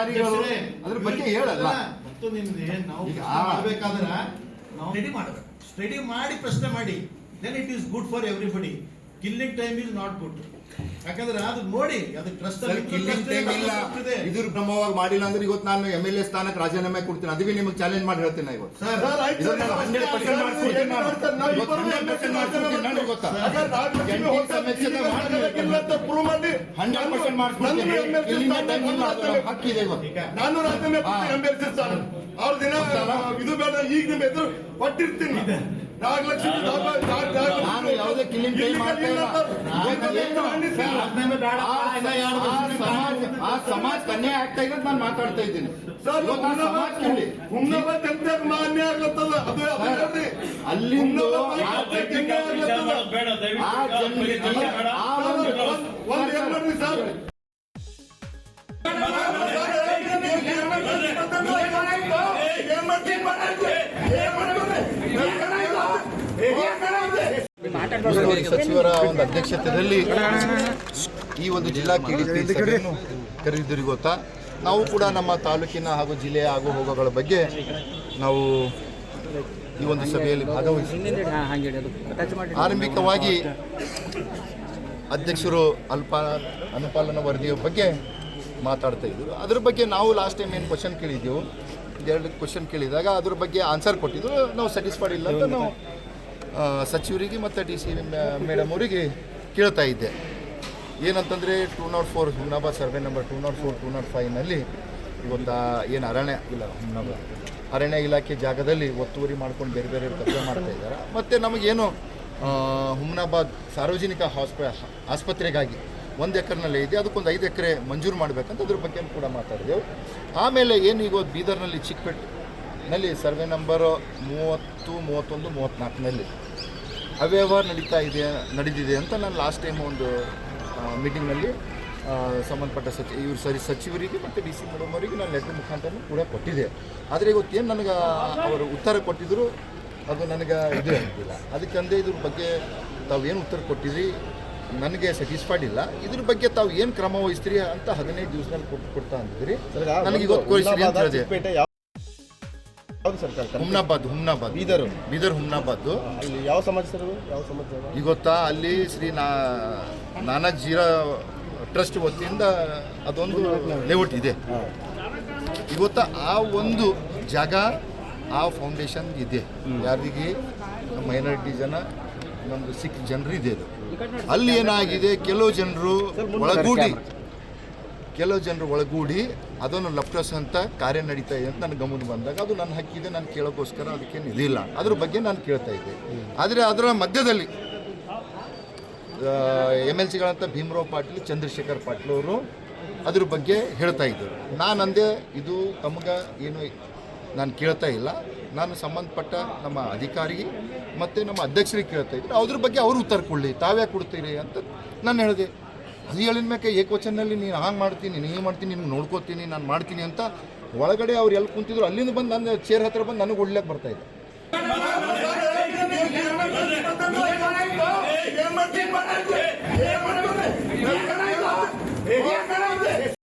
ಅಧಿಕಾರಿಗಳು ಅದ್ರ ಬಗ್ಗೆ ಹೇಳಲ್ಲ. ಮತ್ತು ನಿಮ್ಗೆ ನಾವು ಮಾಡ್ಬೇಕಾದ್ರೆ ನಾವು ಸ್ಟಡಿ ಮಾಡಬೇಕು ಸ್ಟಡಿ ಮಾಡಿ ಪ್ರಶ್ನೆ ಮಾಡಿ. Then it is good for everybody killing time is not good ಯಾಕಂದ್ರೆ ಅದು ನೋಡಿ ಅದು ಟ್ರಸ್ಟ್ ಇದ್ರ ಕ್ರಮವಾಗಿ ಮಾಡಿಲ್ಲ ಅಂದ್ರೆ ಇವತ್ತು ನಾನು ಎಂ ಎಲ್ ಎ ಸ್ಥಾನಕ್ಕೆ ರಾಜೀನಾಮೆ ಕೊಡ್ತೀನಿ. ಅದಕ್ಕೆ ನಿಮಗೆ ಚಾಲೆಂಜ್ ಮಾಡಿ ಹೇಳ್ತೀನಿ ಇವತ್ತು. ಸರ್ ಇದನ್ನ ನಾನು 100% ಮಾಡ್ಸ್ಕೊಡ್ತೀನಿ ನಾನು. ಇವತ್ತು 100% ಮಾಡ್ಸ್ಕೊಡ್ತೀನಿ ನಾನು ಗೊತ್ತಾ? ಎಂಟಿ ಸಮಸ್ಯೆನ ಮಾಡ್ಬೇಕು. ಮಾಡಿ ಹಂಡ್ರೆಡ್ ಪರ್ಸೆಂಟ್ ಮಾಡಿಸ್ಕೊಡ್ತೀನಿ ಇಲ್ಲಿಂದ ಟೈಮ್ ಇಲ್ಲ ಹಕ್ಕಿದೆ ಇವತ್ತು. ನಾನು ರಾಜೀನಾಮೆ ಹಾ. ಎಂಬೆರ್ಸಿ ಅವ್ರ ದಿನ ಇದು ಬೇಡ ಈಗ ನಿಮ್ಮ ಎದುರು ಕೊಟ್ಟಿರ್ತೀನಿ ನಾನು ಯಾವುದೇ ಮಾಡ್ತಾ ಇಲ್ಲ? ಆ ಸಮಾಜ ಆ ಸಮಾಜ ಅನ್ಯಾಯ ಆಗ್ತಾ ಇದೆ ನಾನು ಮಾತಾಡ್ತಾ ಇದ್ದೀನಿ ಮಾನ್ಯ ಆಗ್ಲತ್ತದ ಅದು ಅಲ್ಲಿಂದ ಆ ಒಂದು ಒಂದ್ ಏನ್ ಸರ್ ಏನ್ ಮಾಡ್ತೀನಿ ಏನ್? ಸಚಿವರ ಒಂದು ಅಧ್ಯಕ್ಷತೆಯಲ್ಲಿ ಈ ಒಂದು ಜಿಲ್ಲಾ ಸಭೆಯನ್ನು ಕರೆದಿದ್ದೀರಿ ಗೊತ್ತಾ? ನಾವು ಕೂಡ ನಮ್ಮ ತಾಲೂಕಿನ ಹಾಗೂ ಜಿಲ್ಲೆಯ ಆಗು ಹೋಗುಗಳ ಬಗ್ಗೆ ನಾವು ಈ ಒಂದು ಸಭೆಯಲ್ಲಿ ಭಾಗವಹಿಸಿ ಆರಂಭಿಕವಾಗಿ ಅಧ್ಯಕ್ಷರು ಅಲ್ಪ ಅನುಪಾಲನ ವರದಿಯ ಬಗ್ಗೆ ಮಾತಾಡ್ತಾ ಇದ್ದರು. ಅದ್ರ ಬಗ್ಗೆ ನಾವು ಲಾಸ್ಟ್ ಟೈಮ್ ಏನು ಕ್ವಶನ್ ಕೇಳಿದ್ದೆವು? ಎರಡು ಕ್ವಶನ್ ಕೇಳಿದಾಗ ಅದ್ರ ಬಗ್ಗೆ ಆನ್ಸರ್ ಕೊಟ್ಟಿದ್ದು ನಾವು ಸ್ಯಾಟಿಸ್ಫೈಡ್ ಇಲ್ಲ ಅಂತ ನಾವು ಸಚಿವರಿಗೆ ಮತ್ತು ಡಿ ಸಿ ಮೇಡಮ್ ಅವರಿಗೆ ಕೇಳ್ತಾ ಇದ್ದೆ. ಏನಂತಂದರೆ two not four Humnabad survey number two not four two not ಫೈವ್ನಲ್ಲಿ ಇವತ್ತು ಏನು ಅರಣ್ಯ ಇಲ್ಲ ಹುಮ್ನಾಬಾದ್. ಅರಣ್ಯ ಇಲಾಖೆ ಜಾಗದಲ್ಲಿ ಒತ್ತುವರಿ ಮಾಡ್ಕೊಂಡು ಬೇರೆ ಬೇರೆ ಕೆಲಸ ಮಾಡ್ತಾ ಇದ್ದಾರೆ. ಮತ್ತು ನಮಗೇನು ಹುಮ್ನಾಬಾದ್ ಸಾರ್ವಜನಿಕ ಹಾಸ್ಪ, ಆಸ್ಪತ್ರೆಗಾಗಿ ಒಂದು ಎಕರೆನಲ್ಲೇ ಇದೆ. ಅದಕ್ಕೊಂದು ಐದು ಎಕರೆ ಮಂಜೂರು ಮಾಡಬೇಕಂತ ಅದ್ರ ಬಗ್ಗೆ ಕೂಡ ಮಾತಾಡಿದೆವು. ಆಮೇಲೆ ಏನು ಈಗ ಬೀದರ್ನಲ್ಲಿ ಚಿಕ್ಕಪೇಟೆನಲ್ಲಿ ಸರ್ವೆ ನಂಬರ್ ಮೂವತ್ತು, ಮೂವತ್ತೊಂದು ಮೂವತ್ತ್ನಾಲ್ಕನಲ್ಲಿ ಅವ್ಯವಹಾರ ನಡೀತಾ ಇದೆ ನಡೆದಿದೆ ಅಂತ ನಾನು ಲಾಸ್ಟ್ ಟೈಮ್ ಒಂದು ಮೀಟಿಂಗ್ನಲ್ಲಿ ಸಂಬಂಧಪಟ್ಟ ಸಚಿವ ಇವರು ಸರಿ ಸಚಿವರಿಗೆ ಮತ್ತು ಡಿ ಸಿ ಮೇಡಮ್ ಅವರಿಗೆ ನಾನು ಲೆಟರ್ ಮುಖಾಂತರ ಕೂಡ ಕೊಟ್ಟಿದ್ದೆ. ಆದರೆ ಇವತ್ತೇನು ನನಗೆ ಅವರು ಉತ್ತರ ಕೊಟ್ಟಿದ್ದರು ಅದು ನನಗೆ ಇದು ಆಗಿಲ್ಲ ಅದಕ್ಕೆ ಅಂದೇ ಇದ್ರ ಬಗ್ಗೆ ತಾವು ಏನು ಉತ್ತರ ಕೊಟ್ಟಿದ್ರಿ ನನಗೆ ಸ್ಯಾಟಿಸ್ಫೈಡ್ ಇಲ್ಲ. ಇದ್ರ ಬಗ್ಗೆ ತಾವು ಏನು ಕ್ರಮ ವಹಿಸ್ತೀರಿ ಅಂತ ಹದಿನೈದು ದಿವಸದಲ್ಲಿ ಕೊಟ್ಟು ಕೊಡ್ತಾ ಅಂತಿದ್ರಿ ನನಗೆ ಇವತ್ತು ಯಾವ್ದು ಸರ್ ಕರೆಕ್ಟ್? ಹುಮ್ನಾಬಾದ್ ಹುಮ್ನಾಬಾದ್. ಬೀದರ್. ಬೀದರ್ ಹುಮ್ನಾಬಾದ್. ಅಲ್ಲಿ ಯಾವ ಸಮಾಜ ಸರ್? ಯಾವ ಸಮಾಜ ಅದು? ಈಗ ಗೊತ್ತಾ ಅಲ್ಲಿ ಶ್ರೀ ನಾ ಜೀರಾ ಟ್ರಸ್ಟ್ ವತಿಯಿಂದ ಅದೊಂದು ಲೇಔಟ್ ಇದೆ. ಗೊತ್ತಾ ಆ ಒಂದು ಜಾಗ ಆ ಫೌಂಡೇಶನ್ ಇದೆ. ಯಾರಿಗೆ? ಮೈನಾರಿಟಿ ಜನ ನಮ್ದು ಸಿಖ್ ಜನರು ಇದೆ ಅದು. ಅಲ್ಲಿ ಏನಾಗಿದೆ? ಕೆಲವು ಜನರು ಒಳಗೂಡಿ ಕೆಲವು ಜನರು ಒಳಗೂಡಿ ಅದನ್ನು ಅಂತ ಕಾರ್ಯ ನಡೀತಾ ಇದೆ ಅಂತ ನನ್ನ ಗಮನ ಬಂದಾಗ ಅದು ನನ್ನ ಹಕ್ಕಿದೆ, ನಾನು ಕೇಳೋಕ್ಕೋಸ್ಕರ ಅದಕ್ಕೇನು ಇದಿಲ್ಲ ಅದ್ರ ಬಗ್ಗೆ ನಾನು ಕೇಳ್ತಾ ಇದ್ದೆ. ಆದರೆ ಅದರ ಮಧ್ಯದಲ್ಲಿ ಎಂ ಎಲ್ ಸಿಗಳಂತ ಭೀಮರಾವ್ ಪಾಟೀಲ್, ಚಂದ್ರಶೇಖರ್ ಪಾಟೀಲ್ ಅವರು ಅದ್ರ ಬಗ್ಗೆ ಹೇಳ್ತಾ ಇದ್ದರು. ನಾನು ಅಂದೆ ಇದು ತಮಗೆ ಏನು ನಾನು ಕೇಳ್ತಾ ಇಲ್ಲ. ನಾನು ಸಂಬಂಧಪಟ್ಟ ನಮ್ಮ ಅಧಿಕಾರಿ ಮತ್ತು ನಮ್ಮ ಅಧ್ಯಕ್ಷರಿಗೆ ಕೇಳ್ತಾ ಇದ್ದರು ಅದ್ರ ಬಗ್ಗೆ ಅವರು ಉತ್ತರ ಕೊಡಲಿ, ತಾವ್ಯಾಕೆ ಕೊಡ್ತೀರಿ ಅಂತ ನಾನು ಹೇಳಿದೆ. ಅದು ಹೇಳಿದ ಮೇಲೆ ಏಕವಚನಲ್ಲಿ ನೀನು ಹಾಂಗೆ ಮಾಡ್ತೀನಿ ನೀನು ಮಾಡ್ತೀನಿ ನಿನ್ಗೆ ನೋಡ್ಕೋತೀನಿ ನಾನು ಮಾಡ್ತೀನಿ ಅಂತ ಒಳಗಡೆ ಅವ್ರು ಎಲ್ಲಿ ಕುಂತಿದ್ರು ಅಲ್ಲಿಂದ ಬಂದು ನನ್ನ ಚೇರ್ ಹತ್ರ ಬಂದು ನನಗೆ ಒಳ್ಳೆಗೆ ಬರ್ತಾ ಇದೆ?